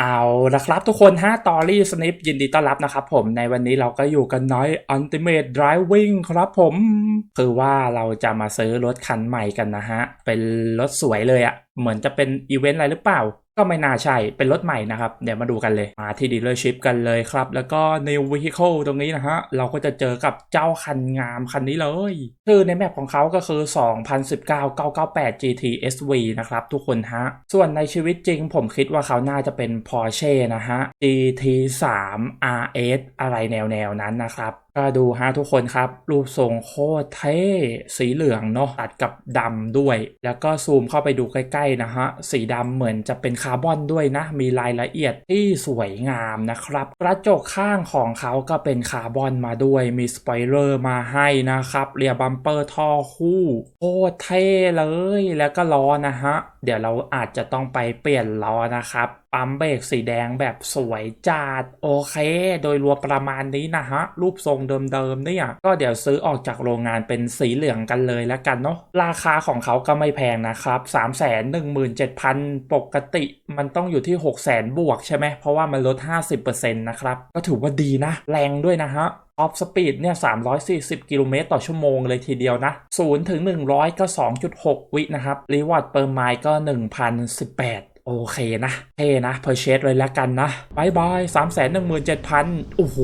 เอาละครับทุกคนฮะตอรี่สนิปยินดีต้อนรับนะครับผมในวันนี้เราก็อยู่กันน้อย Ultimate Driving ครับผม คือว่าเราจะมาซื้อรถคันใหม่กันนะฮะ เป็นรถสวยเลยอะ่ะเหมือนจะเป็นอีเวนต์อะไรหรือเปล่า ก็ไม่น่าใช่ เป็นรถใหม่นะครับ เดี๋ยวมาดูกันเลย มาที่ดีลเลอร์ชิพกันเลยครับ แล้วก็ New Vehicle ตรงนี้นะฮะ เราก็จะเจอกับเจ้าคันงามคันนี้เลย คือในแมปของเขาก็คือ 2019 998 GT SV นะครับ ทุกคนฮะ ส่วนในชีวิตจริงผมคิดว่าเขาน่าจะเป็น Porsche นะฮะ GT 3 RS อะไรแนวแนวๆนั้นนะครับ ก็ดูฮะทุกคนครับ รูปทรงโคตรเท่สีเหลืองเนาะตัดกับดำด้วย แล้วก็ซูมเข้าไปดูใกล้ๆนะฮะ สีดำเหมือนจะเป็นคาร์บอนด้วยนะ มีรายละเอียดที่สวยงามนะครับ กระจกข้างของเขาก็เป็นคาร์บอนมาด้วย มีสปอยเลอร์มาให้นะครับ เรียบัมเปอร์ท่อคู่โคตรเท่เลย แล้วก็ล้อนะฮะ เดี๋ยวเราอาจจะต้องไปเปลี่ยนล้อนะครับปั๊มเบรกสีแดงแบบสวยจัดโอเค โดยรวมประมาณนี้นะฮะ รูปทรงเดิมๆเนี่ยก็เดี๋ยวซื้อออกจากโรงงานเป็นสีเหลืองกันเลยแล้วกันเนาะราคาของเขาก็ไม่แพงนะครับ 3 1 7 0 0 0 ปกติมันต้องอยู่ที่ 6 0 0 0 0บวกใช่ไหมเพราะว่ามันลด 50%นะครับก็ถือว่าดีนะ แรงด้วยนะฮะออฟสปีดเนี่ย 340 กิโลเมตรต่อชั่วโมงเลยทีเดียวนะ 0 ถึง 100 ก็ 2.6 วินะครับรีวอร์ดเปอร์ไมล์ก็ 1,018 โอเคนะเท่นะเพอร์เชสเลยแล้วกันนะบายบาย3 1 7 0 0 0โอ้โห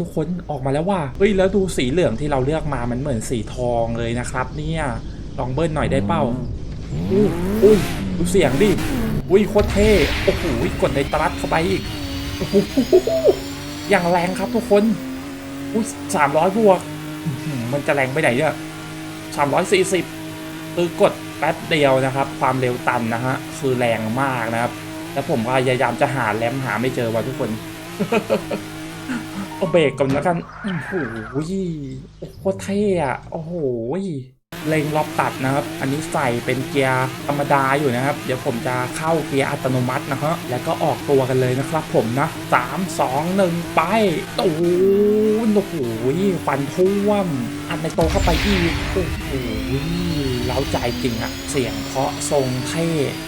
ทุกคนออกมาแล้วว่าเฮ้ยแล้วดูสีเหลืองที่เราเลือกมามันเหมือนสีทองเลยนะครับ เนี่ยลองเบิ้ลหน่อยได้เป้าอุ้ยอุ้ยดูเสียงดิอุ้ยโคตรเท่โอ้โหกดในตรัสเข้าไปอีกโอ้โหอย่างแรงครับทุกคนอุ้ยสามร้อยบวกมันจะแรงไปไหนเนี่ยสามร้อยสี่สิบ คือกดแป๊บเดียวนะครับ ความเร็วตันนะฮะคือแรงมากนะครับ แล้วผมพยายามจะหาแรมหาไม่เจอว่ะทุกคนเอาเบรกก่อนแล้วกันโอ้โหโคตรเท่อะโอ้โหเล็งล็อกตัดนะครับ อันนี้ใส่เป็นเกียร์ธรรมดาอยู่นะครับ เดี๋ยวผมจะเข้าเกียร์อัตโนมัตินะฮะแล้วก็ออกตัวกันเลยนะครับผมนะสามสองหนึ่งไปโอ้โหโอ้โหฟันท่วม อันในโตเข้าไปอีกโอ้โหเล้าใจจริงอะเสียงเคาะทรงเท่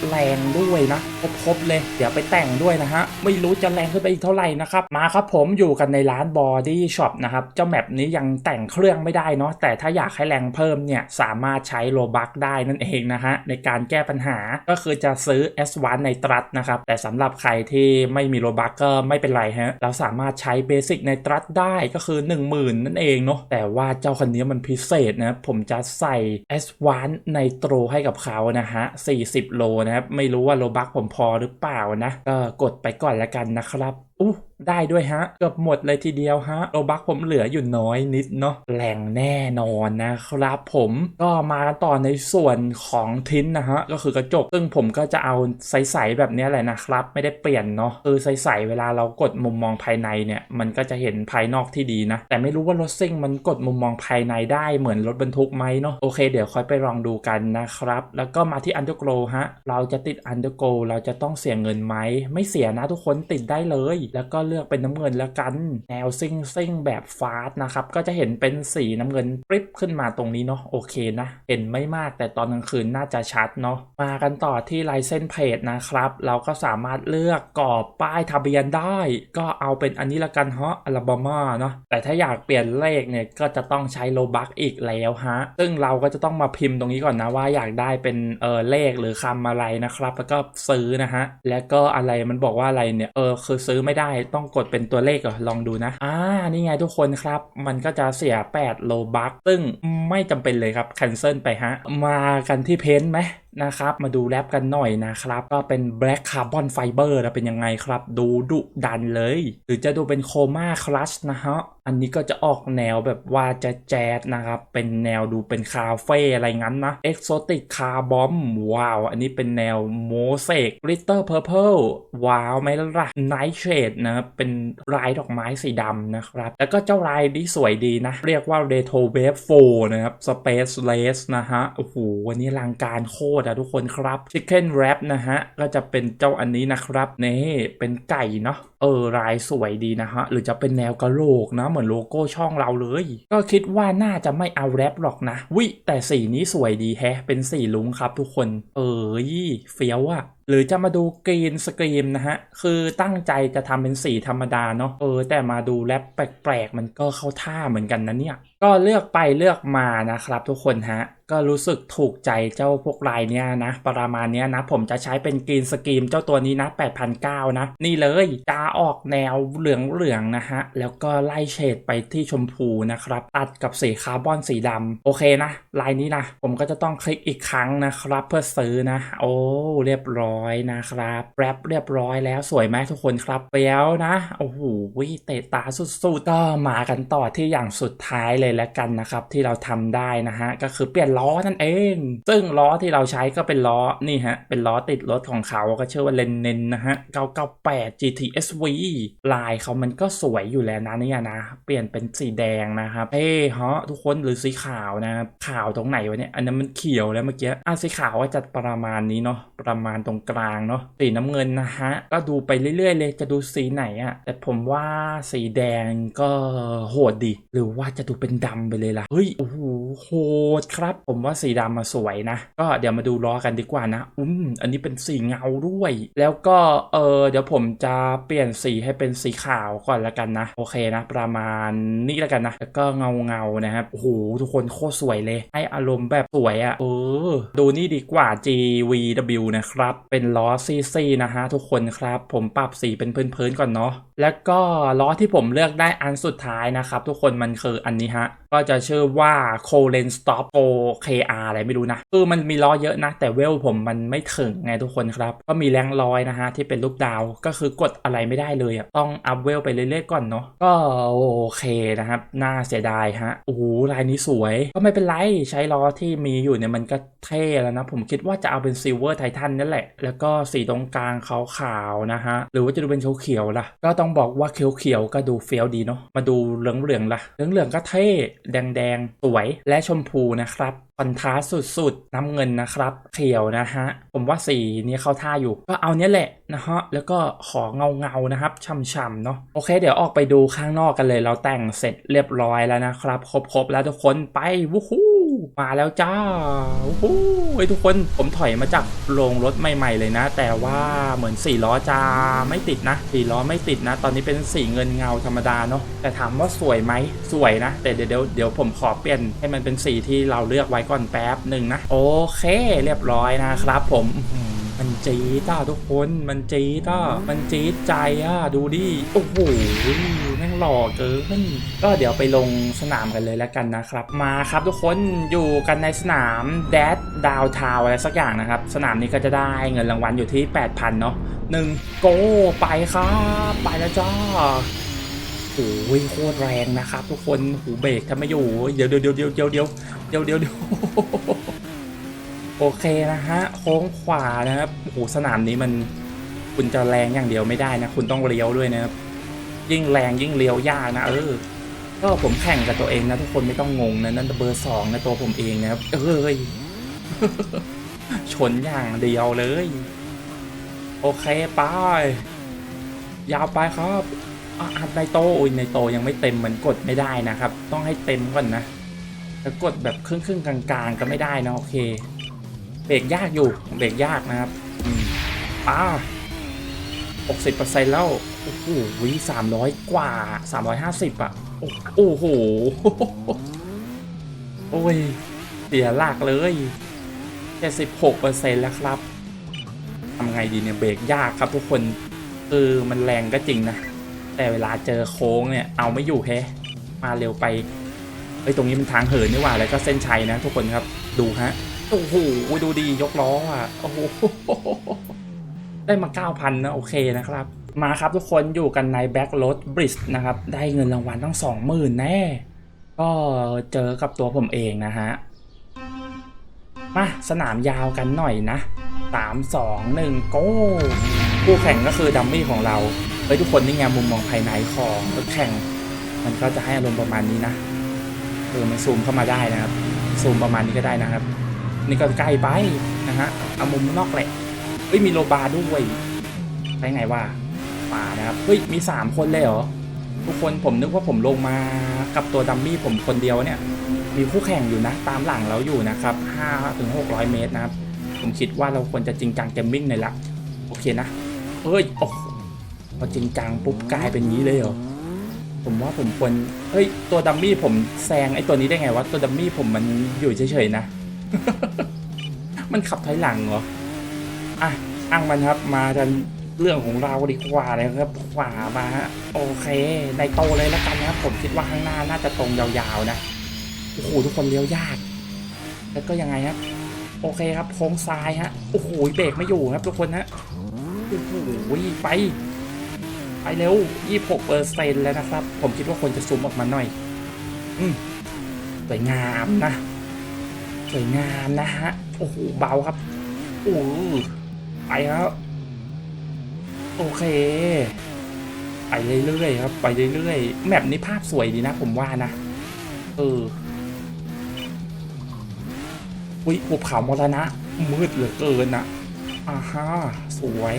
แรงด้วยนะครบเลย เดี๋ยวไปแต่งด้วยนะฮะ ไม่รู้จะแรงขึ้นไปอีกเท่าไหร่นะครับ มาครับผมอยู่กันในร้านบอดี้ช็อปนะครับ เจ้าแมปนี้ยังแต่งเครื่องไม่ได้เนาะแต่ถ้าอยากให้แรงเพิ่มเนี่ย สามารถใช้โลบักได้นั่นเองนะฮะ ในการแก้ปัญหาก็คือจะซื้อ S1 ในตรัสนะครับ แต่สำหรับใครที่ไม่มีโลบักก็ไม่เป็นไรฮะเราสามารถใช้เบสิกในตรัสได้ก็คือ 10,000 นั่นเองเนาะแต่ว่าเจ้าคันนี้มันพิเศษนะผมจะใส่ S1 ในโตรให้กับเขานะฮะ 40 โลนะครับ ไม่รู้ว่าโลบักผมพอหรือเปล่านะก็กดไปก่อนแล้วกันนะครับ อู้ได้ด้วยฮะ เกือบหมดเลยทีเดียวฮะโลบักผมเหลืออยู่น้อยนิดเนาะแรงแน่นอนนะครับผมก็มากันต่อในส่วนของทิ้นนะฮะ ก็คือกระจก ซึ่งผมก็จะเอาใสๆแบบนี้แหละนะครับ ไม่ได้เปลี่ยนเนาะคือใสๆเวลาเรากดมุมมองภายในเนี่ย มันก็จะเห็นภายนอกที่ดีนะ แต่ไม่รู้ว่ารถซิ่งมันกดมุมมองภายในได้เหมือนรถบรรทุกไหมเนาะโอเค เดี๋ยวค่อยไปลองดูกันนะครับ แล้วก็มาที่อันเดอร์โกลฮะเราจะติดอันเดอร์โกลเราจะต้องเสียเงินไหมไม่เสียนะทุกคนติดได้เลยแล้วก็เลือกเป็นน้ำเงินแล้วกัน แนวซิ่งซิ่งแบบฟาสต์นะครับ ก็จะเห็นเป็นสีน้ำเงินปริบขึ้นมาตรงนี้เนาะโอเคนะ เห็นไม่มากแต่ตอนกลางคืนน่าจะชัดเนาะมากันต่อที่ลายเส้นเพจนะครับ เราก็สามารถเลือกกรอบป้ายทะเบียนได้ ก็เอาเป็นอันนี้ละกันฮะอลาบามาเนาะแต่ถ้าอยากเปลี่ยนเลขเนี่ยก็จะต้องใช้โลบักอีกแล้วฮะซึ่งเราก็จะต้องมาพิมพ์ตรงนี้ก่อนนะว่าอยากได้เป็นเออเลขหรือคำอะไรนะครับ แล้วก็ซื้อนะฮะแล้วก็อะไรมันบอกว่าอะไรเนี่ยเออคือซื้อไม่ได้ต้องกดเป็นตัวเลขก่อนลองดูนะ อ่า นี่ไงทุกคนครับ มันก็จะเสีย 8 โลบัคซึ่งไม่จำเป็นเลยครับ แคนเซิลไปฮะ มากันที่เพนท์ไหม นะครับ มาดูแรปกันหน่อยนะครับ ก็เป็น Black Carbon Fiber นะเป็นยังไงครับ ดูดุดันเลย หรือจะดูเป็นโคม่าคลัชนะฮะ อันนี้ก็จะออกแนวแบบว่าจะแจ๊ดนะครับ เป็นแนวดูเป็นคาเฟ่อะไรงั้นนะ Exotic Car Bomb ว้าว อันนี้เป็นแนวโมเสก Glitter Purple ว้าวไหมล่ะ Night Shade นะครับเป็นลายดอกไม้สีดำนะครับ แล้วก็เจ้าลายนี้สวยดีนะ เรียกว่า Retro Wave 4นะครับ Space Race นะฮะโอ้โหวันนี้ลังการโคตรอะทุกคนครับ Chicken Wrap นะฮะ ก็จะเป็นเจ้าอันนี้นะครับ นี่เป็นไก่เนาะ ออลายสวยดีนะฮะ หรือจะเป็นแนวกระโหลกนะ เหมือนโลโก้ช่องเราเลย ก็คิดว่าน่าจะไม่เอาแรปหรอกนะวิแต่สีนี้สวยดีแฮะ เป็นสีลุงครับทุกคน เอ้ยเฟี้ยวอะหรือจะมาดูกรีนสกรีมนะฮะ คือตั้งใจจะทำเป็นสีธรรมดาเนาะเออ แต่มาดูแรปแปลกๆ มันก็เข้าท่าเหมือนกันนะเนี่ย ก็เลือกไปเลือกมานะครับทุกคนฮะ ก็รู้สึกถูกใจเจ้าพวกลายเนี้ยนะ ประมาณเนี้ยนะ ผมจะใช้เป็นกรีนสกรีมเจ้าตัวนี้นะ8,009นะ นี่เลยจะออกแนวเหลืองๆนะฮะ แล้วก็ไล่เฉดไปที่ชมพูนะครับ ตัดกับสีคาร์บอนสีดำโอเคนะ ลายนี้นะ ผมก็จะต้องคลิกอีกครั้งนะครับ เพื่อซื้อนะ โอ้ เรียบร้อยนะครับแรปเรียบร้อยแล้วสวยไหมทุกคนครับเปรี้วนะ โอ้โหเตะตาสุดๆก็มากันต่อที่อย่างสุดท้ายเลยแล้วกันนะครับ ที่เราทำได้นะฮะ ก็คือเปลี่ยนล้อนั่นเอง ซึ่งล้อที่เราใช้ก็เป็นล้อนี่ฮะ เป็นล้อติดรถของเขาก็เชื่อว่าเลนเนนนะฮะ998 SV ลายเขามันก็สวยอยู่แล้วนะเนี่ยนะ เปลี่ยนเป็นสีแดงนะครับเฮ้ฮะทุกคนหรือสีขาวนะครับขาวตรงไหนวะเนี่ย อันนั้นมันเขียวแล้วเมื่อกี้อะสีขาวก็จะประมาณนี้เนาะประมาณตรงกลางเนาะสีน้ำเงินนะฮะก็ดูไปเรื่อยๆ เลยจะดูสีไหนอะแต่ผมว่าสีแดงก็โหดดี หรือว่าจะดูเป็นดำไปเลยล่ะเฮ้ยโอ้โหโหดครับ ผมว่าสีดำมาสวยนะ ก็เดี๋ยวมาดูล้อกันดีกว่านะ อืมอันนี้เป็นสีเงาด้วย แล้วก็เออเดี๋ยวผมจะเปลี่ยนสีให้เป็นสีขาวก่อนละกันนะ โอเคนะ ประมาณนี้ละกันนะ แล้วก็เงาเงานะครับโอ้โหทุกคนโคตรสวยเลย ให้อารมณ์แบบสวยอะ่ะเออ ดูนี่ดีกว่า GVW นะครับ เป็นล้อ CC นะฮะทุกคนครับ ผมปรับสีเป็นพื้นๆก่อนเนาะแล้วก็ล้อที่ผมเลือกได้อันสุดท้ายนะครับ ทุกคนมันคืออันนี้ฮะ ก็จะชื่อว่า c o l e n Stop Go KR อะไรไม่รู้นะคือมันมีล้อเยอะนะ แต่เวลผมมันไม่ถึงไงทุกคนครับ ก็มีแรงร้อยนะฮะที่เป็นรูปดาวก็คือกดอะไรไม่ไม่ได้เลยอะต้องอัพเวลไปเรื่อยๆก่อนเนาะก็โอเคนะครับ น่าเสียดายฮะโอ้โหลายนี้สวย ก็ไม่เป็นไรใช้ล้อที่มีอยู่เนี่ยมันก็เท่แล้วนะ ผมคิดว่าจะเอาเป็นซิลเวอร์ไททันนั่นแหละ แล้วก็สีตรงกลางขาวๆนะฮะ หรือว่าจะดูเป็นเขียวๆล่ะ ก็ต้องบอกว่าเขียวๆก็ดูเฟี้ยวดีเนาะมาดูเหลืองๆล่ะเหลืองๆก็เท่แดงๆสวยและชมพูนะครับคอนทราสสุดๆน้ำเงินนะครับ เขียวนะฮะ ผมว่าสีนี้เข้าท่าอยู่ ก็เอาเนี้ยแหละนะฮะ แล้วก็ขอเงาเงาๆนะครับช่ำๆเนาะโอเค เดี๋ยวออกไปดูข้างนอกกันเลย เราแต่งเสร็จเรียบร้อยแล้วนะครับ ครบๆแล้วทุกคนไปวู้ฮู้ มาแล้วจ้าวู้ฮู้เฮ้ยทุกคนผมถอยมาจากโรงรถใหม่ ๆ เลยนะ แต่ว่าเหมือนสี่ล้อจะไม่ติดนะสี่ล้อไม่ติดนะ ตอนนี้เป็นสีเงินเงาธรรมดาเนาะแต่ถามว่าสวยไหมสวยนะ แต่เดี๋ยวเดี๋ยวเดี๋ยวผมขอเปลี่ยนให้มันเป็นสีที่เราเลือกไว้ก่อนแป๊บหนึ่งนะ โอเค เรียบร้อยนะครับ ผมมันจี๊ดอะทุกคน มันจี๊ดอะมันจี๊ดใจอะดูดิ โอ้โห หล่อเกินก็เดี๋ยวไปลงสนามกันเลยแล้วกันนะครับ มาครับทุกคนอยู่กันในสนามแดดดาวทาวอะไรสักอย่างนะครับ สนามนี้ก็จะได้เงินรางวัลอยู่ที่ 8,000 เนาะหนึ่งโกไปครับ ไปแล้วจ้าโอ้ยโคตรแรงนะครับ ทุกคนหูเบรกถ้าไม่อยู่เดี๋ยวเดี๋ยวเดี๋ยวเดี๋ยวเดี๋ยวเดี๋ยวเดี๋ยวเดี๋ยวเดี๋ยวโอเคนะฮะโค้งขวานะครับโอ้โหสนามนี้มันคุณจะแรงอย่างเดียวไม่ได้นะ คุณต้องเลี้ยวด้วยนะครับ ยิ่งแรงยิ่งเลี้ยวยากนะเออก็ผมแข่งกับตัวเองนะทุกคนไม่ต้องงงนะนั่นเบอร์สองนะตัวผมเองนะครับเอ้ยชนอย่างเดียวเลย โอเคไปยาวไปครับอะอัดในโตอ้ยในโตยังไม่เต็มมันกดไม่ได้นะครับ ต้องให้เต็มก่อนนะแล้วกดแบบครึ่งครึ่งกลางๆ ก็ไม่ได้นะโอเคเบรกยากอยู่เบรกยากนะครับ อืมป้าหกสิบเปอร์เซ็นต์แล้ว โอ้โหสามร้อยกว่าสามร้อยห้าสิบอะ โอ้โห โอ้ย เสียหลักเลยแค่สิบหกเปอร์เซ็นต์แล้วครับทำไงดีเนี่ยเบรกยากครับทุกคนคือมันแรงก็จริงนะ แต่เวลาเจอโค้งเนี่ย เอาไม่อยู่แฮะมาเร็วไปเฮ้ยตรงนี้มันทางเหินนี่หว่าแล้วก็เส้นชัยนะทุกคนครับดูฮะโอ้โหดูดียกล้ออะโอ้โหได้มา9,000นะโอเคนะครับ มาครับทุกคนอยู่กันในแบ็กรถบริดนะครับ ได้เงินรางวัลตั้ง20,000แน่ ก็เจอกับตัวผมเองนะฮะ มาสนามยาวกันหน่อยนะ3 2 1โก้คู่แข่งก็คือดัมมี่ของเราเฮ้ยทุกคนนี่ไงมุมมองภายในของรถแข่ง มันก็จะให้อารมณ์ประมาณนี้นะเออมันซูมเข้ามาได้นะครับ ซูมประมาณนี้ก็ได้นะครับ นี่ก็ใกล้ไปนะฮะเอามุมนอกแหละเฮ้ยมีโลบาร์ด้วยไปไงว่าานะครับเฮ้ยมี 3 คนเลยเหรอทุกคนผมนึกว่าผมลงมากับตัวดัมมี่ผมคนเดียวเนี่ย มีคู่แข่งอยู่นะ ตามหลังเราอยู่นะครับ5ถึง600 เมตรนะครับ ผมคิดว่าเราควรจะจริงจังเกมมิ่งเลยละโอเคนะเอ้ยโอ้พอจริงจังปุ๊บกลายเป็นงี้เลยเหรอผมว่าผมควรเฮ้ยตัวดัมมี่ผมแซงไอ้ตัวนี้ได้ไงวะตัวดัมมี่ผมมันอยู่เฉยๆนะ มันขับถอยหลังเหรออะอ้างมันครับมากัน เรื่องของเราดีกว่าเลยครับขวามาฮะโอเคในโตเลยแล้วกันนะครับผมคิดว่าข้างหน้าน่าจะตรงยาวๆนะโอ้โหทุกคนเลี้ยวยาก แล้วก็ยังไงครับโอเคครับโค้งซ้ายฮะโอ้โหเบรกไม่อยู่ครับทุกคนฮะโอ้โหไปไปเร็ว26เปอร์เซ็นต์แล้วนะครับ ผมคิดว่าคนจะซูมออกมาหน่อย อืมสวยงามนะสวยงามนะฮะโอ้โหเบาครับโอ้ไปครับ โอเค ไปเรื่อยๆครับ ไปเรื่อยๆแมปนี้ภาพสวยดีนะ ผมว่านะ เอออุ้ยภูเขามรณะ มืดเหลือเกินอะอ่าฮะสวย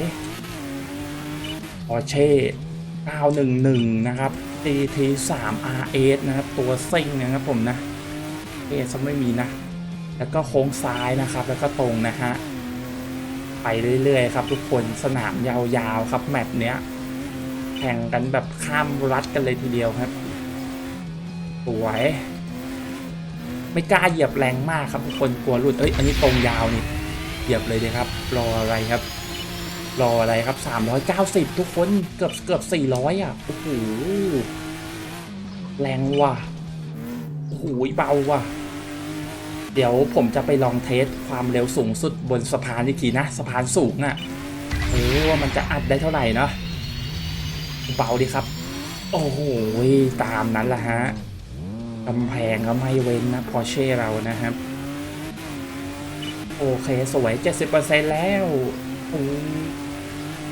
พอเช่911 นะครับ GT 3 RS นะครับ ตัวซิ่งนะครับผมนะเอสไม่มีนะ แล้วก็โค้งซ้ายนะครับ แล้วก็ตรงนะฮะ ไปเรื่อยๆครับ ทุกคนสนามยาวๆครับแมปเนี้ยแข่งกันแบบข้ามรัฐกันเลยทีเดียวครับสวยไม่กล้าเหยียบแรงมากครับทุกคนกลัวหลุดเอ้ยอันนี้ตรงยาวนี่เหยียบเลยดีครับ รออะไรครับ รออะไรครับ 390 ทุกคนเกือบเกือบ 400 อะโอ้โหแรงว่ะโอ้โหเบาว่ะ เดี๋ยวผมจะไปลองเทสความเร็วสูงสุดบนสะพานอีกทีนะ สะพานสูงอะเออว่ามันจะอัดได้เท่าไหร่เนาะเบาดีครับ โอ้โหตามนั้นแหละฮะกำแพงก็ไม่เว้นนะพอเช่เรานะครับ โอเคสวย 70%แล้วอืม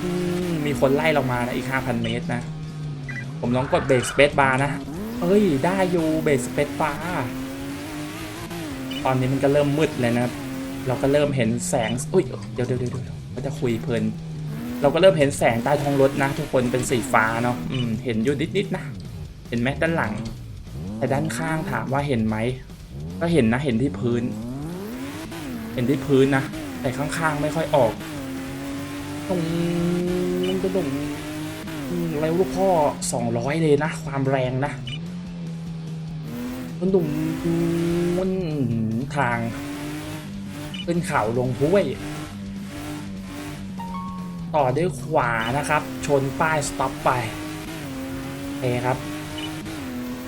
อืมมีคนไล่เรามานะอีก 5,000 เมตรนะ ผมลองกดเบรกสเปซบาร์นะ เอ้ย ได้อยู่เบรกสเปซบาร์ ตอนนี้มันก็เริ่มมืดเลยนะครับ เราก็เริ่มเห็นแสงอุ้ยเดี๋ยวเดี๋ยวเดี๋ยวเดี๋ยวก็จะคุยเพลิน เราก็เริ่มเห็นแสงใต้ท้องรถนะ ทุกคนเป็นสีฟ้าเนาะอืมเห็นอยู่นิดๆนะ เห็นไหมด้านหลัง แต่ด้านข้างถามว่าเห็นไหม ก็เห็นนะ เห็นที่พื้น เห็นที่พื้นนะ แต่ข้างๆไม่ค่อยออกตรงตรงตรงแล้วลูกพ่อสองร้อยเลยนะ ความแรงนะตรงตรง ทาง ขึ้นเขาลงห้วย ต่อด้วยขวานะครับ ชนป้ายสต็อปไปโอคครับ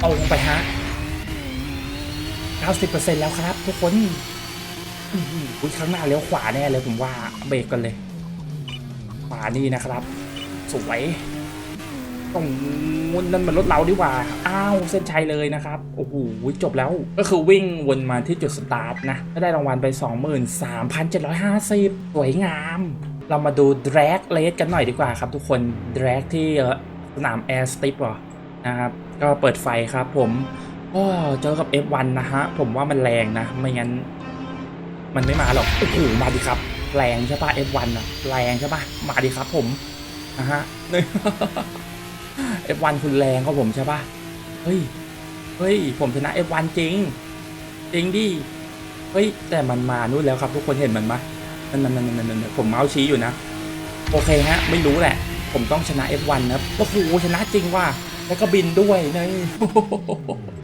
ตรงไปฮะ 90%แล้วครับทุกคนอื้ยข้างหน้าเลี้ยวขวาแน่เลยผมว่าเบรกกันเลย ขวานี่นะครับ สวย ตรงนู้นนั่นมันรถเราดีกว่า อ้าวเส้นชัยเลยนะครับ โอ้โหจบแล้ว ก็คือวิ่งวนมาที่จุดสตาร์ทนะก็ได้รางวัลไป 23,750 สวยงาม เรามาดู drag race กันหน่อยดีกว่าครับทุกคน drag ที่สนาม air strip อะนะครับ ก็เปิดไฟครับผมก็เจอกับ F1 นะฮะ ผมว่ามันแรงนะ ไม่งั้น มันไม่มาหรอกโอ้โหมาดิครับ แรงใช่ปะ F1 อะแรงใช่ปะมาดิครับผมนะฮะ F1 คุณแรงก็ผมใช่ปะเฮ้ย เฮ้ย ผมชนะ F1 จริง จริงดิ เฮ้ย แต่มันมานู่นแล้วครับ ทุกคนเห็นมันปะนั่นนั่นนั่นนั่นนั่นผมเมาส์ชี้อยู่นะ โอเคฮะ ไม่รู้แหละ ผมต้องชนะ F1 นะครับโอ้โหชนะจริงว่ะแล้วก็บินด้วยนี่โอ้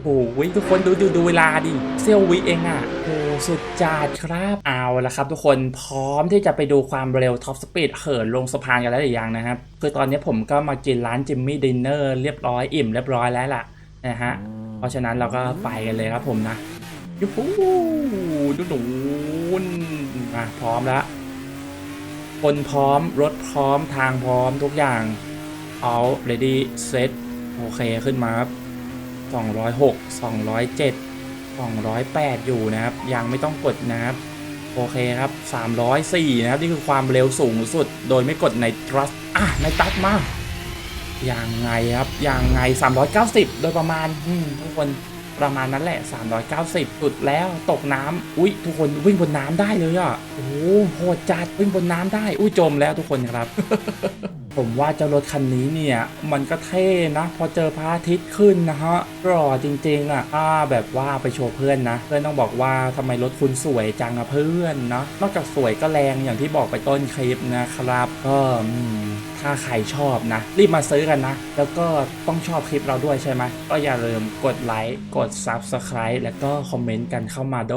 โหทุกคนดูดูดูเวลาดิ เซลวิเองอะโอ้ สุดจัดครับเอาละครับทุกคนพร้อมที่จะไปดูความเร็วท็อปสปีดเหินลงสะพานกันแล้วหรือยังนะครับ คือตอนนี้ผมก็มากินร้านจิมมี่ดินเนอร์เรียบร้อยอิ่มเรียบร้อยแล้วล่ะนะฮะเพราะฉะนั้นเราก็ไปกันเลยครับผมนะยูฮูดูหนูนมาพร้อมแล้วคนพร้อมรถพร้อมทางพร้อมทุกอย่างเอาเรดี้เซตโอเคขึ้นมาครับ206 207 208 อยู่นะครับ ยังไม่ต้องกดนะครับ โอเคครับ 304 นะครับ นี่คือความเร็วสูงสุด โดยไม่กดใน trust อะ ในตัดมายังไงครับยังไง 390 โดยประมาณอืมทุกคนประมาณนั้นแหละ 390สุดแล้วตกน้ำอุ้ยทุกคนวิ่งบนน้ำได้เลยอะ โอ้โหโหดจัดวิ่งบนน้ำได้ อุ้ยจมแล้วทุกคนครับ ผมว่าเจ้ารถคันนี้เนี่ยมันก็เท่นะพอเจอพระอาทิตย์ขึ้นนะฮะหล่อจริงๆอะถ้าแบบว่าไปโชว์เพื่อนนะ เพื่อนต้องบอกว่าทำไมรถคุณสวยจังอะเพื่อนเนาะนอกจากสวยก็แรงอย่างที่บอกไปต้นคลิปนะครับก็ถ้าใครชอบนะ รีบมาซื้อกันนะ แล้วก็ต้องชอบคลิปเราด้วยใช่ไหมก็อย่าลืมกดไลค์กด Subscribe แล้วก็คอมเมนต์กันเข้ามาโด